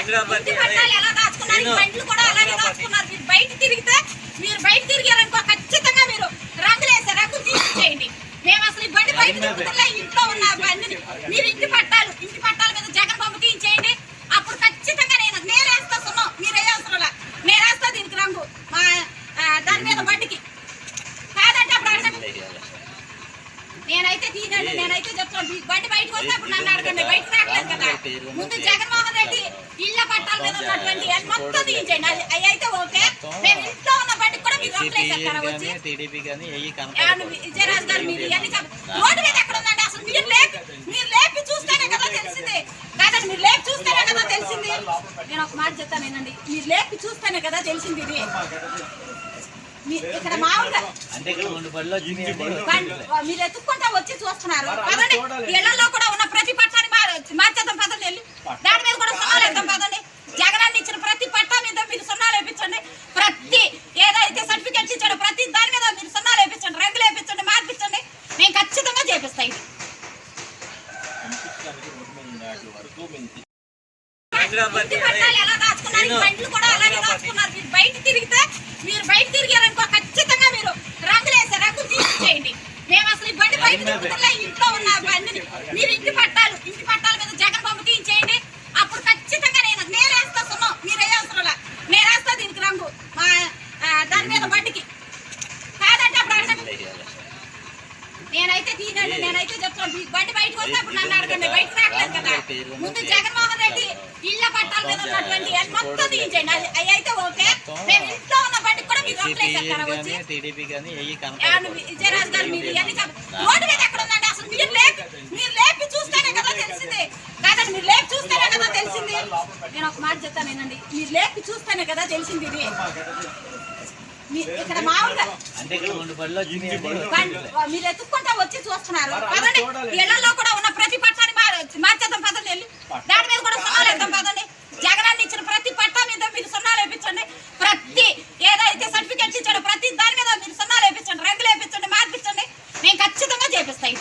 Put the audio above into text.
ఇంటి పట్టాలు ఎలా దాచుకున్నారు? బండ్లు కూడా అలాగే దాచుకున్నారు. మీరు బయట తిరిగితే మీరు బయట తిరిగారనుకో ఖచ్చితంగా మీరు రంగులు వేసే రంగులు తీసేయండి మేము అసలు ఈ బండి బయట తిరుగుతున్నా ఇంట్లో ఉన్న బండిని మీరు ఇంటి పట్టాలు ఇంటి పట్టాల మీద జగన్ బొమ్మ తీయించేయండి. అప్పుడు ఖచ్చితంగా నేను నేను వేస్తా సున్నం. మీరు ఏ అవసరం లే. నేను వేస్తా దీనికి రంగు. మా దాని మీద బండికి. కాదంటే అప్పుడు అడగండి. నేనైతే తీనండి నేనైతే చెప్తాను. బండి బయటకు వస్తే అప్పుడు నన్ను అడగండి. బయటకు ముందు జగన్మోహన్ రెడ్డి ఇళ్ళ పట్టాల మీద ఉన్నటువంటి మొత్తం తీయించండి. అది అవి అయితే ఓకే. మేము ఇంట్లో ఉన్న బండికి కూడా మీరు విజయరాజు గారు మీరు ఇవన్నీ రోడ్డు మీద ఎక్కడ ఉందండి అసలు? మీరు లేపి మీరు లేపి చూస్తేనే కదా తెలిసింది. కాదండి మీరు లేపి చూస్తేనే కదా తెలిసింది. నేను ఒక మాట చెప్తాను వినండి. మీరు లేపి చూస్తేనే కదా తెలిసింది ఇది. ఇక్కడ మామూలుగా మీరు ఎత్తుక్కుంటా వచ్చి చూస్తున్నారు. పదండి ఇళ్ళలో కూడా ఉన్న ప్రతి పట్టాన్ని మార్- మార్చేద్దాం పదండి వెళ్ళి దాని మీద కూడా సున్నాలు వేద్దాం పదండి జగనాన్ని ఇచ్చిన ప్రతి పట్టా మీద మీరు సున్నాలు వేపించండి ప్రతి ఏదైతే ప్రతి దాని మీద మీరు సున్నాలు వేపించండి రంగులు వేపించండి మార్పించండి మేము ఖచ్చితంగా చేపిస్తాం పట్టాలు ఎలా బండ్లు కూడా మీరు బయట తిరిగితే మీరు బయట తిరిగారనుకో ఖచ్చితంగా మీరు రంగులు వేసే రంగు తీసేయండి మేము అసలు ఈ బండి బయట ఇంట్లో ఉన్న బండిని మీరు ఇంటి పట్టాలు ఇంటి పట్టాల మీద జగన్ బొమ్మ తీయించేయండి అప్పుడు ఖచ్చితంగా నేను నేను వేస్తా సున్నం మీరు ఏ అవసరం లే. నేను వేస్తా దీనికి రంగు మా ఆ, దాని మీద బండికి కాదంటే అప్పుడు అడగండి నేనైతే తీనండి నేనైతే చెప్తాను. మీ బండి బయటకు వస్తే నన్ను అడగండి. బయటకు రావట్లేదు కదా. ముందు జగన్మోహన్ రెడ్డి ఇళ్ళ పట్టాల మీద ఉన్నటువంటి మొత్తం తీయించండి. అది అయితే ఓకే. మేము ఇంట్లో ఉన్న బండికి కూడా మీరు విజయరాజు గారు మీరు ఇవన్నీ రోడ్డు మీద ఎక్కడ ఉందండి? అసలు మీరు లేపి మీరు లేపి చూస్తేనే కదా తెలిసింది. కాదండి మీరు లేపి చూస్తేనే కదా తెలిసింది. నేను ఒక మాట చెప్తాను వినండి. మీరు లేపి చూస్తేనే కదా తెలిసింది ఇది. ఇక్కడ మామూలుగా మీరు ఎత్తుక్కుంటా వచ్చి చూస్తున్నారు. పదండి. ఇళ్ళలో కూడా ఉన్న ప్రతి పట్టాన్ని మార్చేద్దాం పదండి వెళ్ళి. దాని మీద కూడా సున్నాలు వేద్దాం పదండి. జగనాన్ని ఇచ్చిన ప్రతి పట్టా మీద మీరు సున్నాలు వేపించండి. ప్రతి ఏదైతే సర్టిఫికెట్స్ ఇచ్చాడో ప్రతి దాని మీద మీరు సున్నాలు వేపించండి. రంగులు వేపించండి మార్పించండి. మేము ఖచ్చితంగా చేపిస్తాయి